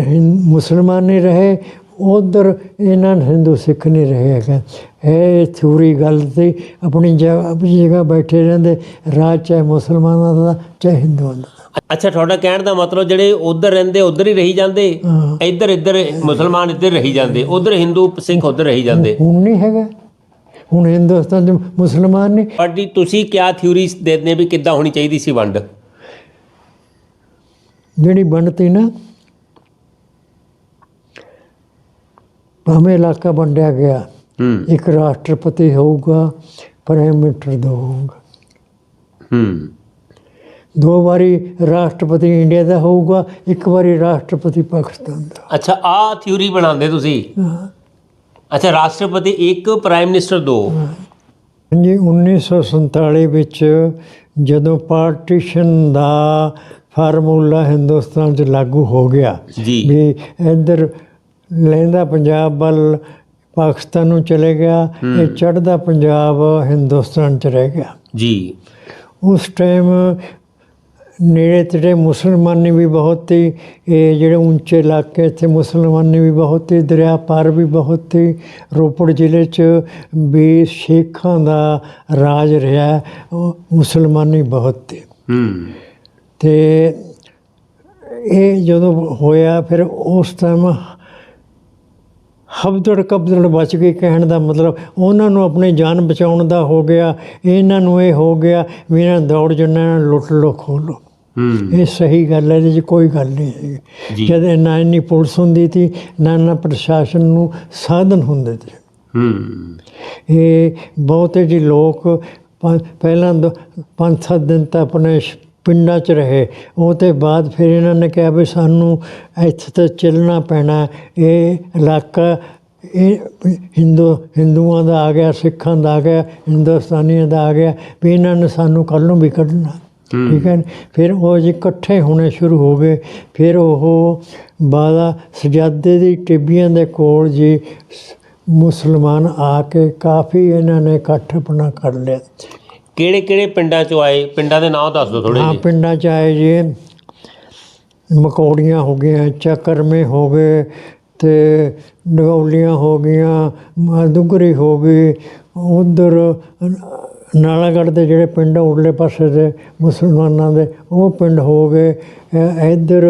ਮੁਸਲਮਾਨ ਨਹੀਂ ਰਹੇ ਉਧਰ ਇਹਨਾਂ ਹਿੰਦੂ ਸਿੱਖ ਨਹੀਂ ਰਹੇ ਹੈਗੇ। ਇਹ ਥਿਊਰੀ ਗੱਲ ਤੇ ਆਪਣੀ ਜਗ੍ਹਾ ਆਪਣੀ ਜਗ੍ਹਾ ਬੈਠੇ ਰਹਿੰਦੇ ਰਾਜ ਚਾਹੇ ਮੁਸਲਮਾਨਾਂ ਦਾ ਚਾਹੇ ਹਿੰਦੂਆਂ ਦਾ। ਅੱਛਾ ਤੁਹਾਡਾ ਕਹਿਣ ਦਾ ਮਤਲਬ ਜਿਹੜੇ ਉਧਰ ਰਹਿੰਦੇ ਉਧਰ ਹੀ ਰਹੀ ਜਾਂਦੇ। ਇੱਧਰ ਇੱਧਰ ਮੁਸਲਮਾਨ ਇੱਧਰ ਰਹੀ ਜਾਂਦੇ ਉਧਰ ਹਿੰਦੂ ਸਿੱਖ ਉਧਰ ਰਹੀ ਜਾਂਦੇ? ਹੁਣ ਨਹੀਂ ਹੈਗਾ। ਹੁਣ ਹਿੰਦੁਸਤਾਨ ਚ ਮੁਸਲਮਾਨ ਨਹੀਂ ਤੁਹਾਡੀ ਤੁਸੀਂ ਕਿਆ ਥਿਊਰੀ ਦੇਦੇ ਵੀ ਕਿੱਦਾਂ ਹੋਣੀ ਚਾਹੀਦੀ ਸੀ ਵੰਡ? ਜਿਹੜੀ ਬਣਤੀ ਨਾ ਭਾਵੇਂ ਇਲਾਕਾ ਵੰਡਿਆ ਗਿਆ ਹੂੰ। ਇੱਕ ਰਾਸ਼ਟਰਪਤੀ ਹੋਊਗਾ ਪ੍ਰਾਈਮ ਮਿਨਿਸਟਰ ਦੋ ਹੋਊਗਾ। ਹੂੰ। ਦੋ ਵਾਰੀ ਰਾਸ਼ਟਰਪਤੀ ਇੰਡੀਆ ਦਾ ਹੋਊਗਾ ਇੱਕ ਵਾਰੀ ਰਾਸ਼ਟਰਪਤੀ ਪਾਕਿਸਤਾਨ ਦਾ। ਅੱਛਾ ਆ ਥਿਊਰੀ ਬਣਾਉਂਦੇ ਤੁਸੀਂ? ਹਾਂ। ਅੱਛਾ ਰਾਸ਼ਟਰਪਤੀ ਇੱਕ ਪ੍ਰਾਈਮ ਮਿਨਿਸਟਰ ਦੋ। ਹਾਂਜੀ 1947 ਵਿੱਚ ਜਦੋਂ ਪਾਰਟੀਸ਼ਨ ਦਾ ਫਾਰਮੂਲਾ ਹਿੰਦੁਸਤਾਨ 'ਚ ਲਾਗੂ ਹੋ ਗਿਆ ਜੀ। ਵੀ ਇੱਧਰ ਲਹਿੰਦਾ ਪੰਜਾਬ ਵੱਲ ਪਾਕਿਸਤਾਨ ਨੂੰ ਚਲੇ ਗਿਆ ਇਹ ਚੜ੍ਹਦਾ ਪੰਜਾਬ ਹਿੰਦੁਸਤਾਨ 'ਚ ਰਹਿ ਗਿਆ। ਜੀ। ਉਸ ਟਾਈਮ ਨੇੜੇ ਤੇੜੇ ਮੁਸਲਮਾਨੀ ਵੀ ਬਹੁਤ ਸੀ ਇਹ ਜਿਹੜੇ ਉੱਚੇ ਇਲਾਕੇ ਇੱਥੇ ਮੁਸਲਮਾਨੀ ਵੀ ਬਹੁਤ ਸੀ ਦਰਿਆ ਪਾਰ ਵੀ ਬਹੁਤ ਸੀ ਰੋਪੜ ਜ਼ਿਲ੍ਹੇ 'ਚ ਵੀ ਸ਼ੇਖਾਂ ਦਾ ਰਾਜ ਰਿਹਾ ਉਹ ਮੁਸਲਮਾਨੀ ਬਹੁਤ ਸੀ। ਹੂੰ। ਤੇ ਇਹ ਜਦੋਂ ਹੋਇਆ ਫਿਰ ਉਸ ਟਾਈਮ ਹਬਦੜ ਕਬਦੜ ਬਚ ਗਈ ਕਹਿਣ ਦਾ ਮਤਲਬ ਉਹਨਾਂ ਨੂੰ ਆਪਣੀ ਜਾਨ ਬਚਾਉਣ ਦਾ ਹੋ ਗਿਆ ਇਹਨਾਂ ਨੂੰ ਇਹ ਹੋ ਗਿਆ ਵੀ ਇਹਨਾਂ ਦੌੜ ਜੰਨਾ ਲੁੱਟ ਲੋ ਖੋਹ ਲੋ ਹੂੰ। ਇਹ ਸਹੀ ਗੱਲ ਹੈ ਇਹਦੇ 'ਚ ਕੋਈ ਗੱਲ ਨਹੀਂ ਜੀ। ਜਦ ਨਾ ਇੰਨੀ ਪੁਲਿਸ ਹੁੰਦੀ ਸੀ ਨਾ ਨਾ ਪ੍ਰਸ਼ਾਸਨ ਨੂੰ ਸਾਧਨ ਹੁੰਦੇ ਸੀ। ਹੂੰ। ਇਹ ਬਹੁਤੇ ਜੀ ਲੋਕ ਪਹਿਲਾਂ ਦੋ- ਪੰਜ ਸੱਤ ਦਿਨ ਤਾਂ ਆਪਣੇ ਪਿੰਡਾਂ 'ਚ ਰਹੇ। ਉਹ ਤੇ ਬਾਅਦ ਫਿਰ ਇਹਨਾਂ ਨੇ ਕਿਹਾ ਵੀ ਸਾਨੂੰ ਇੱਥੇ ਤੇ ਚੱਲਣਾ ਪੈਣਾ। ਇਹ ਇਲਾਕਾ ਇਹ ਹਿੰਦੂ ਹਿੰਦੂਆਂ ਦਾ ਆ ਗਿਆ ਸਿੱਖਾਂ ਦਾ ਆ ਗਿਆ ਹਿੰਦੁਸਤਾਨੀਆਂ ਦਾ ਆ ਗਿਆ ਵੀ ਇਹਨਾਂ ਨੇ ਸਾਨੂੰ ਕੱਲ੍ਹ ਨੂੰ ਵੀ ਕੱਢਣਾ। ਠੀਕ ਹੈ? ਫਿਰ ਉਹ ਜੀ ਇਕੱਠੇ ਹੋਣੇ ਸ਼ੁਰੂ ਹੋ ਗਏ। ਫਿਰ ਉਹ ਬਾਦਾ ਸਜਾਦੇ ਦੀ ਟਿੱਬੀਆਂ ਦੇ ਕੋਲ ਜੀ ਮੁਸਲਮਾਨ ਆ ਕੇ ਕਾਫੀ ਇਹਨਾਂ ਨੇ ਇਕੱਠ ਆਪਣਾ ਕਰ ਲਿਆ। ਕਿਹੜੇ ਕਿਹੜੇ ਪਿੰਡਾਂ ਚੋਂ ਆਏ? ਪਿੰਡਾਂ ਦੇ ਨਾਮ ਦੱਸ ਦਿਓ ਥੋੜੇ ਹਾਂ ਜਿਹੇ। ਪਿੰਡਾਂ ਚ ਆਏ ਜੀ। ਮਕੌੜੀਆਂ ਹੋ ਗਈਆਂ ਚੱਕਰਮੇ ਹੋ ਗਏ ਤੇ ਡਗੌਲੀਆਂ ਹੋ ਗਈਆਂ ਮਾਦੁਗਰੀ ਹੋ ਗਈ ਉਧਰ ਨਾਲਾਗੜ੍ਹ ਦੇ ਜਿਹੜੇ ਪਿੰਡ ਆ, ਉਰਲੇ ਪਾਸੇ ਦੇ ਮੁਸਲਮਾਨਾਂ ਦੇ, ਉਹ ਪਿੰਡ ਹੋ ਗਏ। ਇੱਧਰ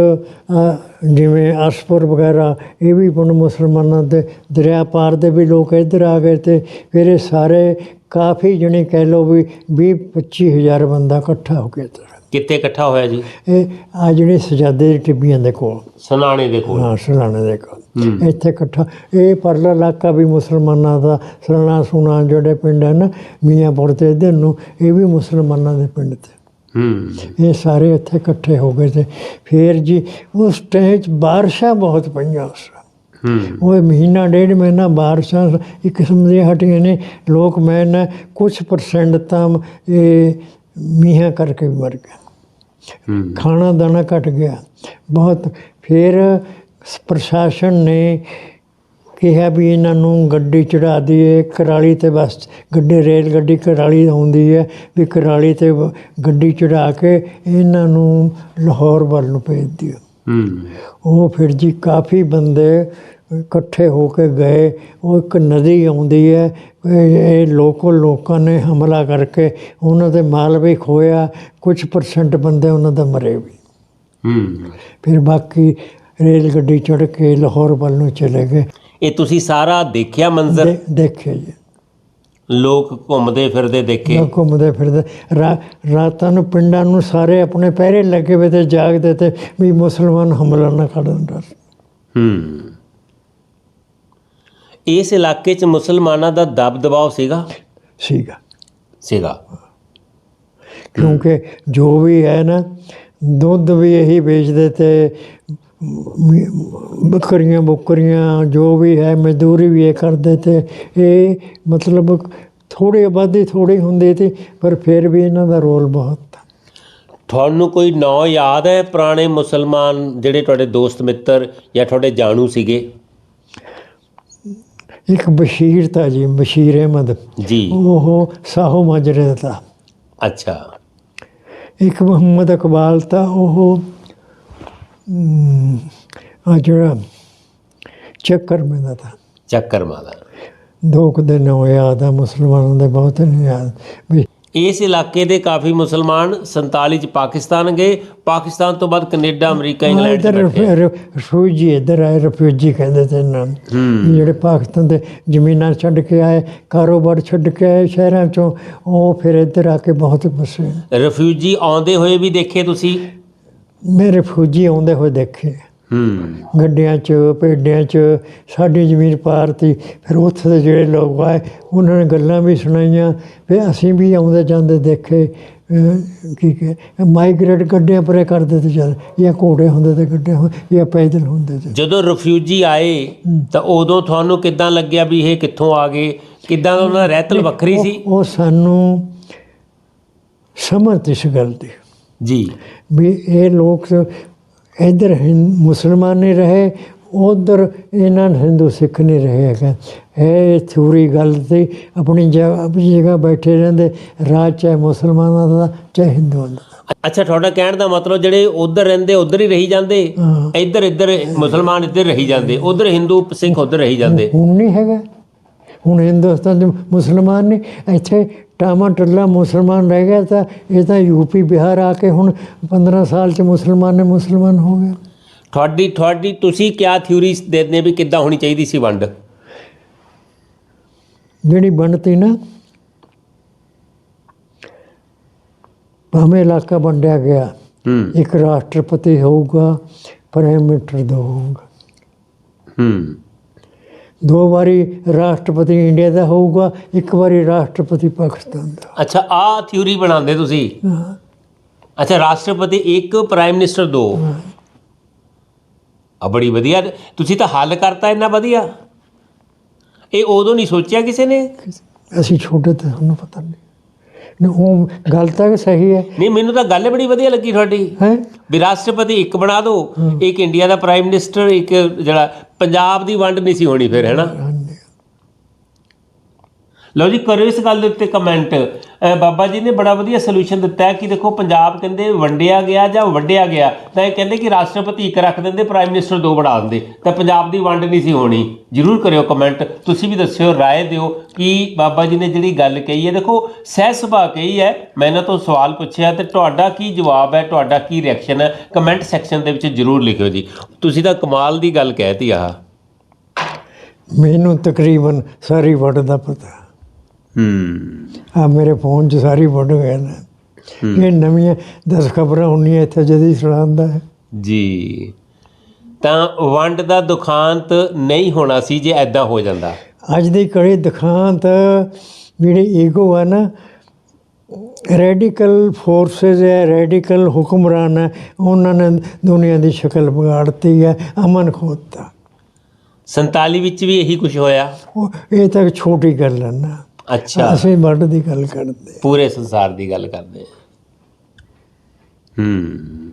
ਜਿਵੇਂ ਅਸਪੁਰ ਵਗੈਰਾ, ਇਹ ਵੀ ਪਿੰਡ ਮੁਸਲਮਾਨਾਂ ਦੇ ਦਰਿਆ ਪਾਰ ਦੇ ਵੀ ਲੋਕ ਇੱਧਰ ਆ ਗਏ ਤੇ ਫਿਰ ਇਹ ਸਾਰੇ ਕਾਫੀ ਜਣੇ ਕਹਿ ਲਓ ਵੀ 20 25 ਹਜ਼ਾਰ ਬੰਦਾ ਇਕੱਠਾ ਹੋ ਗਿਆ ਇੱਧਰ ਕਿੱਥੇ ਇਕੱਠਾ ਹੋਇਆ ਜੀ? ਇਹ ਆ ਜਿਹੜੇ ਸਜਾਦੇ ਦੀ ਟਿੱਬੀਆਂ ਦੇ ਕੋਲ। ਸਨਾਣੇ ਦੇ ਕੋਲ। ਹਾਂ ਸਲਾਣੇ ਦੇ ਕੋਲ। ਇੱਥੇ ਇਕੱਠਾ ਇਹ ਪਰਲਾ ਇਲਾਕਾ ਵੀ ਮੁਸਲਮਾਨਾਂ ਦਾ ਸਲਾਣਾ ਸੁਣਾ ਜਿਹੜੇ ਪਿੰਡ ਹਨ ਮੀਆਂਪੁਰ ਤੇ ਇੱਧਰ ਨੂੰ ਇਹ ਵੀ ਮੁਸਲਮਾਨਾਂ ਦੇ ਪਿੰਡ ਤੇ। ਹੂੰ। ਇਹ ਸਾਰੇ ਇੱਥੇ ਇਕੱਠੇ ਹੋ ਗਏ ਤੇ ਫਿਰ ਜੀ ਉਸ ਟਾਈਮ 'ਚ ਬਾਰਿਸ਼ਾਂ ਬਹੁਤ ਪਈਆਂ ਉਸ ਹੂੰ। ਉਹ ਮਹੀਨਾ ਡੇਢ ਮਹੀਨਾ ਬਾਰਿਸ਼ਾਂ ਇੱਕ ਕਿਸਮ ਦੀਆਂ ਹਟੀਆਂ ਨੇ। ਲੋਕ ਮੈਂ ਨਾ ਕੁਝ ਪਰਸੈਂਟ ਤਾਂ ਇਹ ਮੀਂਹਾਂ ਕਰਕੇ ਵੀ ਮਰ ਹੂੰ। ਖਾਣਾ ਦਾਣਾ ਘਟ ਗਿਆ। ਬਹੁਤ ਫਿਰ ਪ੍ਰਸ਼ਾਸਨ ਨੇ ਕਿਹਾ ਵੀ ਇਹਨਾਂ ਨੂੰ ਗੱਡੀ ਚੜਾ ਦਈਏ। ਕਰਾਲੀ ਤੇ ਬਸ ਗੱਡੀ ਰੇਲ ਗੱਡੀ ਕਰਾਲੀ ਆਉਂਦੀ ਹੈ ਵੀ ਕਰਾਲੀ ਤੇ ਗੱਡੀ ਚੜਾ ਕੇ ਇਹਨਾਂ ਨੂੰ ਲਾਹੌਰ ਵੱਲ ਨੂੰ ਭੇਜ ਦਿਓ। ਉਹ ਫਿਰ ਜੀ ਕਾਫੀ ਬੰਦੇ ਇਕੱਠੇ ਹੋ ਕੇ ਗਏ। ਉਹ ਇੱਕ ਨਦੀ ਆਉਂਦੀ ਹੈ। ਇਹ ਲੋਕਲ ਲੋਕਾਂ ਨੇ ਹਮਲਾ ਕਰਕੇ ਉਹਨਾਂ ਦੇ ਮਾਲ ਵੀ ਖੋਇਆ ਕੁਝ ਪਰਸੈਂਟ ਬੰਦੇ ਉਹਨਾਂ ਦਾ ਮਰੇ ਵੀ। ਹੂੰ। ਫਿਰ ਬਾਕੀ ਰੇਲ ਗੱਡੀ ਚੜ੍ਹ ਕੇ ਲਾਹੌਰ ਵੱਲ ਨੂੰ ਚਲੇ ਗਏ। ਇਹ ਤੁਸੀਂ ਸਾਰਾ ਦੇਖਿਆ ਮੰਜ਼ਰ? ਦੇਖਿਆ ਜੀ। ਲੋਕ ਘੁੰਮਦੇ ਫਿਰਦੇ ਦੇਖੇ। ਲੋਕ ਘੁੰਮਦੇ ਫਿਰਦੇ। ਰਾਤਾਂ ਨੂੰ ਪਿੰਡਾਂ ਨੂੰ ਸਾਰੇ ਆਪਣੇ ਪਹਿਰੇ ਲੱਗੇ ਹੋਏ ਤੇ ਜਾਗਦੇ ਤੇ ਵੀ ਮੁਸਲਮਾਨ ਹਮਲਾ ਨਾ ਕਰਨ ਡਰ ਹੂੰ। ਇਸ ਇਲਾਕੇ 'ਚ ਮੁਸਲਮਾਨਾਂ ਦਾ ਦਬ ਦਬਾਅ ਸੀਗਾ? ਸੀਗਾ। ਸੀਗਾ। ਕਿਉਂਕਿ ਜੋ ਵੀ ਹੈ ਨਾ ਦੁੱਧ ਵੀ ਇਹੀ ਵੇਚਦੇ ਤੇ ਬੱਕਰੀਆਂ ਬੁੱਕਰੀਆਂ ਜੋ ਵੀ ਹੈ ਮਜ਼ਦੂਰੀ ਵੀ ਇਹ ਕਰਦੇ ਤੇ ਇਹ ਮਤਲਬ ਥੋੜੀ ਆਬਾਦੀ ਥੋੜੀ ਹੁੰਦੀ ਸੀ ਪਰ ਫਿਰ ਵੀ ਇਹਨਾਂ ਦਾ ਰੋਲ ਬਹੁਤ। ਤੁਹਾਨੂੰ ਕੋਈ ਨਾਂ ਯਾਦ ਹੈ ਪੁਰਾਣੇ ਮੁਸਲਮਾਨ ਜਿਹੜੇ ਤੁਹਾਡੇ ਦੋਸਤ ਮਿੱਤਰ ਜਾਂ ਤੁਹਾਡੇ ਜਾਣੂ ਸੀਗੇ? ਇੱਕ ਬਸ਼ੀਰ ਤਾਂ ਜੀ ਬਸ਼ੀਰ ਅਹਿਮਦ। ਜੀ। ਉਹ ਸਾਹੋ ਮਾਜਰੇ ਦਾ ਅੱਛਾ। ਇੱਕ ਮੁਹੰਮਦ ਇਕਬਾਲ ਤਾਂ ਉਹ ਆ ਜਿਹੜਾ ਚੱਕਰ ਮਿਲਦਾ ਤਾ। ਚੱਕਰ ਮਾਦਾ ਦੋ। ਕੁ ਦਿਨ ਹੋਏ ਯਾਦ ਆ ਮੁਸਲਮਾਨਾਂ ਦੇ ਬਹੁਤ ਨਹੀਂ ਯਾਦ ਵੀ ਇਸ ਇਲਾਕੇ ਦੇ ਕਾਫੀ ਮੁਸਲਮਾਨ 47 ਚ ਪਾਕਿਸਤਾਨ ਗਏ। ਪਾਕਿਸਤਾਨ ਤੋਂ ਬਾਅਦ ਕੈਨੇਡਾ ਅਮਰੀਕਾ ਇੰਗਲੈਂਡ ਚ ਬੈਠੇ। ਰਫਿਊਜੀ ਇੱਧਰ ਆਏ ਰਫਿਊਜੀ ਕਹਿੰਦੇ ਤੇ ਇਹਨਾਂ ਨੂੰ। ਹੂੰ। ਜਿਹੜੇ ਪਾਕਿਸਤਾਨ ਦੇ ਜ਼ਮੀਨਾਂ ਛੱਡ ਕੇ ਆਏ ਕਾਰੋਬਾਰ ਛੱਡ ਕੇ ਆਏ ਸ਼ਹਿਰਾਂ ਚੋਂ ਉਹ ਫਿਰ ਇੱਧਰ ਆ ਕੇ ਬਹੁਤ ਬਸੇ ਰਿਫਿਊਜੀ ਆਉਂਦੇ ਹੋਏ ਵੀ ਦੇਖੇ ਤੁਸੀਂ? ਮੇਰੇ ਫੌਜੀ ਆਉਂਦੇ ਹੋਏ ਦੇਖੇ। ਹੂੰ। ਗੱਡੀਆਂ 'ਚ ਪੇਡਿਆਂ 'ਚ ਸਾਡੀ ਜ਼ਮੀਨ ਪਾਰ ਤੀ ਫਿਰ ਉੱਥੇ ਦੇ ਜਿਹੜੇ ਲੋਕ ਆਏ ਉਹਨਾਂ ਨੇ ਗੱਲਾਂ ਵੀ ਸੁਣਾਈਆਂ ਫਿਰ ਅਸੀਂ ਵੀ ਆਉਂਦੇ ਜਾਂਦੇ ਦੇਖੇ ਕੀ ਕਿ ਮਾਈਗ੍ਰੇਟ ਗੱਡੀਆਂ ਪਰੇ ਕਰਦੇ ਤੇ ਚੱਲ ਜਾਂ ਘੋੜੇ ਹੁੰਦੇ ਤੇ ਗੱਡੇ ਹੁੰ- ਜਾਂ ਪੈਦਲ ਹੁੰਦੇ ਤੇ। ਜਦੋਂ ਰਿਫਿਊਜੀ ਆਏ ਤਾਂ ਉਦੋਂ ਤੁਹਾਨੂੰ ਕਿੱਦਾਂ ਲੱਗਿਆ ਵੀ ਇਹ ਕਿੱਥੋਂ ਆ ਗਏ? ਕਿੱਦਾਂ ਉਹਨਾਂ ਦਾ ਰਹਿਤਲ ਵੱਖਰੀ ਸੀ? ਉਹ- ਸਾਨੂੰ ਸਮਝ ਇਸ ਗੱਲ ਦੀ। ਜੀ। ਵੀ ਇਹ ਲੋਕ ਇੱਧਰ ਹਿੰ- ਮੁਸਲਮਾਨ ਨਹੀਂ ਰਹੇ ਉਧਰ ਇਹਨਾਂ ਨੂੰ ਹਿੰਦੂ ਸਿੱਖ ਨਹੀਂ ਰਹੇ ਹੈਗਾ। ਇਹ ਥਿਊਰੀ ਗੱਲ ਤੇ ਆਪਣੀ ਜਗ੍ਹਾ ਆਪਣੀ ਜਗ੍ਹਾ ਬੈਠੇ ਰਹਿੰਦੇ ਰਾਜ ਚਾਹੇ ਮੁਸਲਮਾਨਾਂ ਦਾ ਚਾਹੇ ਹਿੰਦੂਆਂ ਦਾ। ਅੱਛਾ ਤੁਹਾਡਾ ਕਹਿਣ ਦਾ ਮਤਲਬ ਜਿਹੜੇ ਉਧਰ ਰਹਿੰਦੇ ਉਧਰ ਹੀ ਰਹੀ ਜਾਂਦੇ। ਇੱਧਰ ਇੱਧਰ ਮੁਸਲਮਾਨ ਇੱਧਰ ਰਹੀ ਜਾਂਦੇ ਉਧਰ ਹਿੰਦੂ ਸਿੱਖ ਉਧਰ ਰਹੀ ਜਾਂਦੇ? ਹੁਣ ਨਹੀਂ ਹੈਗਾ। ਹੁਣ ਹਿੰਦੁਸਤਾਨ ਦੇ ਮੁਸਲਮਾਨ ਨਹੀਂ ਇੱਥੇ ਟਾਮਾ ਟੱਲਾ ਮੁਸਲਮਾਨ ਰਹਿ ਗਿਆ ਤਾਂ ਇਹ ਤਾਂ ਯੂਪੀ ਬਿਹਾਰ ਆ ਕੇ ਹੁਣ 15 ਸਾਲ ਚ ਮੁਸਲਮਾਨ ਨੇ ਮੁਸਲਮਾਨ ਹੋ ਗਏ। ਤੁਹਾਡੀ ਤੁਹਾਡੀ ਤੁਸੀਂ ਕਿਆ ਥਿਊਰੀ ਦਿੰਦੇ ਵੀ ਕਿੱਦਾਂ ਹੋਣੀ ਚਾਹੀਦੀ ਸੀ ਵੰਡ? ਜਿਹੜੀ ਬਣਤੀ ਨਾ ਭਾਵੇਂ ਇਲਾਕਾ ਵੰਡਿਆ ਗਿਆ ਇੱਕ ਰਾਸ਼ਟਰਪਤੀ ਹੋਊਗਾ ਪ੍ਰਾਈਮ ਮਿਨਿਸਟਰ ਦੋ ਹੋਊਗਾ। ਹੂੰ। ਦੋ ਵਾਰੀ ਰਾਸ਼ਟਰਪਤੀ ਇੰਡੀਆ ਦਾ ਹੋਊਗਾ ਇੱਕ ਵਾਰੀ ਰਾਸ਼ਟਰਪਤੀ ਪਾਕਿਸਤਾਨ ਦਾ। ਅੱਛਾ ਆ ਥਿਊਰੀ ਬਣਾਉਂਦੇ ਤੁਸੀਂ? ਹਾਂ, ਅੱਛਾ ਰਾਸ਼ਟਰਪਤੀ ਇੱਕ ਪ੍ਰਾਈਮ ਮਿਨਿਸਟਰ ਦੋ। ਆ ਬੜੀ ਵਧੀਆ ਤੁਸੀਂ ਤਾਂ ਹੱਲ ਕਰਤਾ ਇੰਨਾ ਵਧੀਆ। ਇਹ ਉਦੋਂ ਨਹੀਂ ਸੋਚਿਆ ਕਿਸੇ ਨੇ? ਅਸੀਂ ਛੋਟੇ ਤੇ ਸਾਨੂੰ ਪਤਾ ਨਹੀਂ। ਨਹੀਂ, ਉਹ ਗੱਲ ਤਾਂ ਸਹੀ ਹੈ। ਨਹੀਂ ਮੈਨੂੰ ਤਾਂ ਗੱਲ ਬੜੀ ਵਧੀਆ ਲੱਗੀ ਤੁਹਾਡੀ। ਹੈ? ਵੀ ਰਾਸ਼ਟਰਪਤੀ ਇੱਕ ਬਣਾ ਦਿਓ ਇੱਕ ਇੰਡੀਆ ਦਾ ਪ੍ਰਾਈਮ ਮਿਨਿਸਟਰ ਇੱਕ ਜਿਹੜਾ ਪੰਜਾਬ ਦੀ ਵੰਡ ਨਹੀਂ ਸੀ ਹੋਣੀ ਫਿਰ ਹੈਨਾ ਲਓ ਜੀ ਕਰੋ ਇਸ ਗੱਲ ਦੇ ਉੱਤੇ ਕਮੈਂਟ ਅਹ ਬਾਬਾ ਜੀ ਨੇ ਬੜਾ ਵਧੀਆ ਸੋਲੂਸ਼ਨ ਦਿੱਤਾ ਹੈ ਕਿ ਦੇਖੋ ਪੰਜਾਬ ਕਹਿੰਦੇ ਵੰਡਿਆ ਗਿਆ ਜਾਂ ਵੱਡਿਆ ਗਿਆ ਤਾਂ ਇਹ ਕਹਿੰਦੇ ਕਿ ਰਾਸ਼ਟਰਪਤੀ ਇੱਕ ਰੱਖ ਦਿੰਦੇ ਪ੍ਰਾਈਮ ਮਿਨਿਸਟਰ ਦੋ ਬਣਾ ਦਿੰਦੇ ਤਾਂ ਪੰਜਾਬ ਦੀ ਵੰਡ ਨਹੀਂ ਸੀ ਹੋਣੀ ਜਰੂਰ ਕਰਿਓ ਕਮੈਂਟ ਤੁਸੀਂ ਵੀ ਦੱਸਿਓ رائے ਦਿਓ ਕਿ ਬਾਬਾ ਜੀ ਨੇ ਜਿਹੜੀ ਗੱਲ ਕਹੀ ਹੈ ਦੇਖੋ ਸਹਿ ਸੁਭਾ ਕਹੀ ਹੈ ਮੈਂ ਇਹਨਾਂ ਤੋਂ ਸਵਾਲ ਪੁੱਛਿਆ ਤੇ ਤੁਹਾਡਾ ਕੀ ਜਵਾਬ ਹੈ ਤੁਹਾਡਾ ਕੀ ਰਿਐਕਸ਼ਨ ਹੈ ਕਮੈਂਟ ਸੈਕਸ਼ਨ ਦੇ ਵਿੱਚ ਜਰੂਰ ਲਿਖਿਓ ਜੀ ਤੁਸੀਂ ਤਾਂ ਕਮਾਲ ਦੀ ਗੱਲ ਕਹਿਤੀ ਆਹ ਮੈਨੂੰ ਤਕਰੀਬਨ ਸਾਰੀ ਵਰਡ ਦਾ ਪਤਾ ਹੂੰ ਆ ਮੇਰੇ ਫੋਨ 'ਚ ਸਾਰੀ ਵਰਡ ਗਏ ਨੇ। ਇਹ ਨਵੀਆਂ 10 ਖਬਰਾਂ ਹੁੰਦੀਆਂ ਇੱਥੇ ਜਦੀ ਸੁਣਾਉਂਦਾ ਹੈ ਜੀ। ਤਾਂ ਵੰਡ ਦਾ ਦੁਖਾਂਤ ਨਹੀਂ ਹੋਣਾ ਸੀ ਜੇ ਐਦਾਂ ਹੋ ਜਾਂਦਾ। ਅੱਜ ਦੀ ਕੜੀ ਦਿਖਾਂਤ ਜਿਹੜੀ ਈਗੋ ਹੈ ਨਾ ਰੈਡੀਕਲ ਫੋਰਸਸ ਹੈ ਰੈਡੀਕਲ ਹੁਕਮਰਾਨ ਹੈ ਉਹਨਾਂ ਨੇ ਦੁਨੀਆ ਦੀ ਸ਼ਕਲ ਵਿਗਾੜਤੀ ਹੈ ਅਮਨ ਖੋਤਾ। 47 ਵਿੱਚ ਵੀ ਇਹੀ ਕੁਝ ਹੋਇਆ। ਇਹ ਤਾਂ ਛੋਟੀ ਗੱਲ ਹੈ ਨਾ। ਅੱਛਾ। ਅਸੀਂ ਵਰਡ ਦੀ ਗੱਲ ਕਰਦੇ। ਪੂਰੇ ਸੰਸਾਰ ਦੀ ਗੱਲ ਕਰਦੇ ਹਾਂ। ਹੂੰ।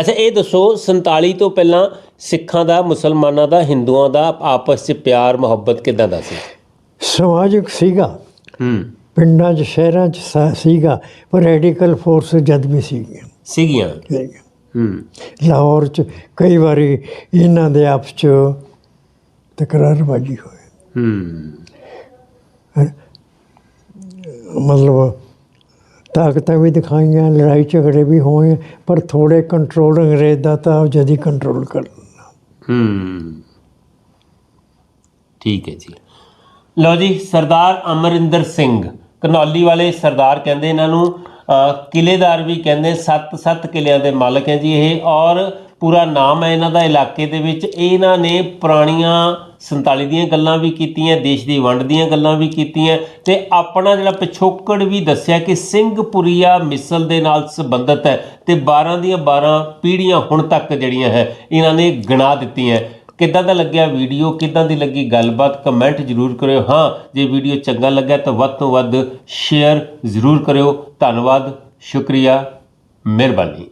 ਅੱਛਾ ਇਹ ਦੱਸੋ 47 ਤੋਂ ਪਹਿਲਾਂ ਸਿੱਖਾਂ ਦਾ ਮੁਸਲਮਾਨਾਂ ਦਾ ਹਿੰਦੂਆਂ ਦਾ ਆਪਸ 'ਚ ਪਿਆਰ ਮੁਹੱਬਤ ਕਿਦਾਂ ਦਾ ਸੀ? ਸਮਾਜਿਕ ਸੀਗਾ। ਹੂੰ। ਪਿੰਡਾਂ 'ਚ ਸ਼ਹਿਰਾਂ 'ਚ ਸਾ- ਸੀਗਾ ਪਰ ਰੈਡੀਕਲ ਫੋਰਸ ਜਦ ਵੀ ਸੀਗੀਆਂ? ਸੀਗੀਆਂ। ਹੂੰ। ਲਾਹੌਰ 'ਚ ਕਈ ਵਾਰੀ ਇਹਨਾਂ ਦੇ ਆਪਸ 'ਚ ਤਕਰਾਰਬਾਜੀ ਹੋਈ। ਹੂੰ। ਮਤਲਬ ਤਾਕਤਾਂ ਵੀ ਦਿਖਾਈਆਂ ਲੜਾਈ ਝਗੜੇ ਵੀ ਹੋਏ ਪਰ ਥੋੜੇ ਕੰਟਰੋਲ ਅੰਗਰੇਜ਼ ਦਾ ਤਾਂ ਜਦੀ ਕੰਟਰੋਲ ਕਰ ਲੈਣਾ ਹੂੰ। ਠੀਕ ਹੈ ਜੀ। ਲਓ ਜੀ ਸਰਦਾਰ ਅਮਰਿੰਦਰ ਸਿੰਘ ਕਨੌਲੀ ਵਾਲੇ ਸਰਦਾਰ ਕਹਿੰਦੇ ਇਹਨਾਂ ਨੂੰ ਅ, ਕਿਲੇਦਾਰ ਵੀ ਕਹਿੰਦੇ ਸੱਤ ਸੱਤ ਕਿਲਿਆਂ ਦੇ ਮਾਲਕ ਹੈ ਜੀ ਇਹ ਔਰ ਪੂਰਾ ਨਾਮ ਹੈ ਇਹਨਾਂ ਦਾ ਇਲਾਕੇ ਦੇ ਵਿੱਚ। ਇਹਨਾਂ ਨੇ ਪੁਰਾਣੀਆਂ 47 ਦੀਆਂ ਗੱਲਾਂ ਵੀ ਕੀਤੀਆਂ, ਦੇਸ਼ ਦੀ ਵੰਡ ਦੀਆਂ ਗੱਲਾਂ ਵੀ ਕੀਤੀਆਂ ਤੇ ਆਪਣਾ ਜਿਹੜਾ ਪਿਛੋਕੜ ਵੀ ਦੱਸਿਆ ਕਿ ਸਿੰਘਪੁਰੀਆ ਮਿਸਲ ਦੇ ਨਾਲ ਸੰਬੰਧਿਤ ਹੈ ਤੇ 12 ਦੀਆਂ 12 ਪੀੜ੍ਹੀਆਂ ਹੁਣ ਤੱਕ ਜਿਹੜੀਆਂ ਹੈ, ਇਹਨਾਂ ਨੇ ਗਿਣਾ ਦਿੱਤੀਆਂ। ਕਿੱਦਾਂ ਦਾ ਲੱਗਿਆ ਵੀਡੀਓ? ਕਿੱਦਾਂ ਦੀ ਲੱਗੀ ਗੱਲਬਾਤ? ਕਮੈਂਟ ਜ਼ਰੂਰ ਕਰਿਓ। ਹਾਂ, ਜੇ ਵੀਡੀਓ ਚੰਗਾ ਲੱਗਾ ਤਾਂ ਵੱਧ ਤੋਂ ਵੱਧ ਸ਼ੇਅਰ ਜ਼ਰੂਰ ਕਰਿਓ। ਧੰਨਵਾਦ, ਸ਼ੁਕਰੀਆ, ਮਿਹਰਬਾਨੀ।